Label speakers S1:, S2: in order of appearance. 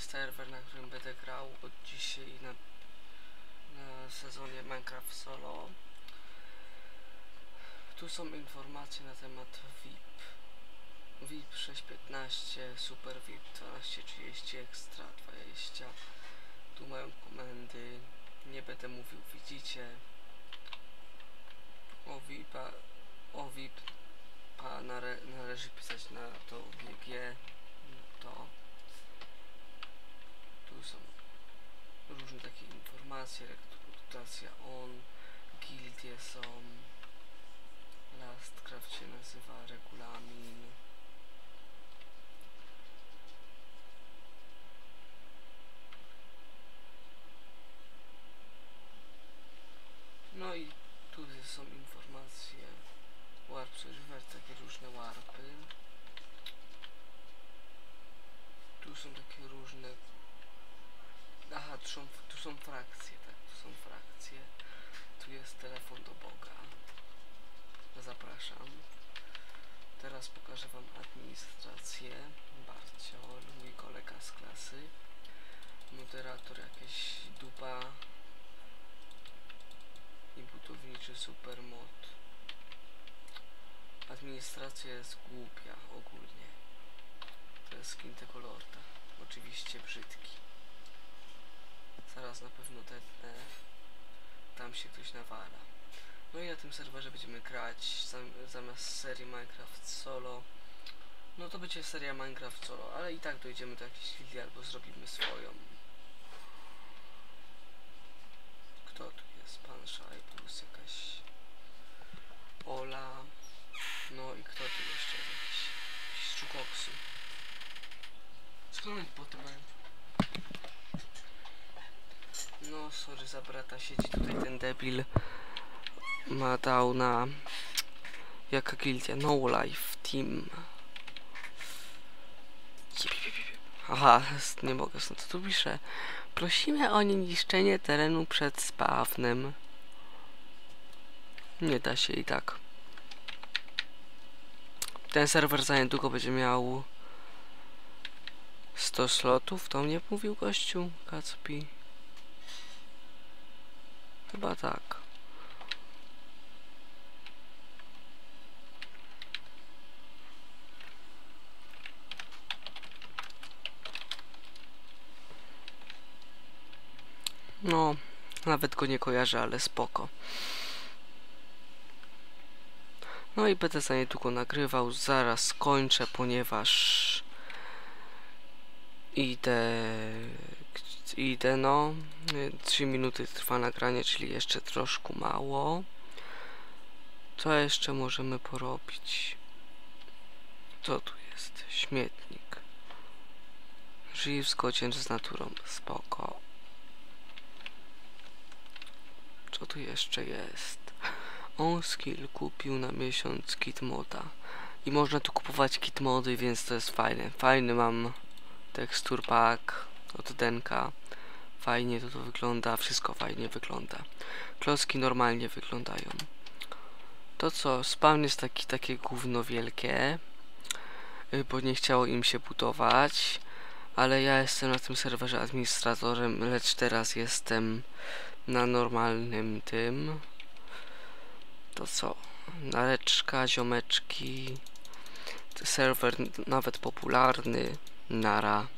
S1: jest serwer, na którym będę grał od dzisiaj na, na sezonie Minecraft Solo. Tu są informacje na temat VIP. VIP 615, Super VIP 1230, Extra 20. Tu mają komendy. Nie będę mówił, widzicie. O VIP, -a, o VIP -a nale należy pisać na to GG. To. Różne takie informacje, rekrutacja on, gildie są, Lastcraft się nazywa, regulamin. No i tu są informacje, warp używać takie różne warpy. Tu są takie różne Aha, tu są, tu są frakcje, tak, tu są frakcje. Tu jest telefon do Boga. Zapraszam. Teraz pokażę Wam administrację. Barcio, mój kolega z klasy. Moderator jakieś dupa. I budowniczy supermod. Administracja jest głupia ogólnie. To jest skin tego lorda. Oczywiście brzydki. Na pewno tetnę. Tam się ktoś nawala. No i na tym serwerze będziemy grać zam zamiast serii Minecraft Solo. No to będzie seria Minecraft Solo, ale i tak dojdziemy do jakiejś chwili albo zrobimy swoją. Kto tu jest? Pan Szaj plus jakaś Ola. No i kto tu jeszcze? Jakiś, jakiś Czukoksu. Skąd po tym mają? No, sorry za brata, siedzi tutaj ten debil. Ma downa. Jaka gildia? No Life Team. Aha, nie mogę, co tu pisze. Prosimy o nieniszczenie terenu przed spawnem. Nie da się i tak. Ten serwer za niedługo będzie miał 100 slotów, to mnie mówił gościu, Kacpi. Chyba tak. No, nawet go nie kojarzę, ale spoko. No i będę za niedługo nagrywał, zaraz skończę, ponieważ idę, idę no, 3 minuty trwa nagranie, czyli jeszcze troszkę mało. Co jeszcze możemy porobić? Co tu jest? Śmietnik. Żyj w zgodzie z naturą, spoko. Co tu jeszcze jest? On skill kupił na miesiąc kit moda. I można tu kupować kit mody, więc to jest fajne. Fajny mam tekstur pack od Denka. Fajnie to, to wygląda, wszystko fajnie wygląda. Klocki normalnie wyglądają. To co, spawn jest taki, takie gówno wielkie, y, bo nie chciało im się budować, ale ja jestem na tym serwerze administratorem, lecz teraz jestem na normalnym tym. To co? Nareczka, ziomeczki. Serwer nawet popularny. Nara.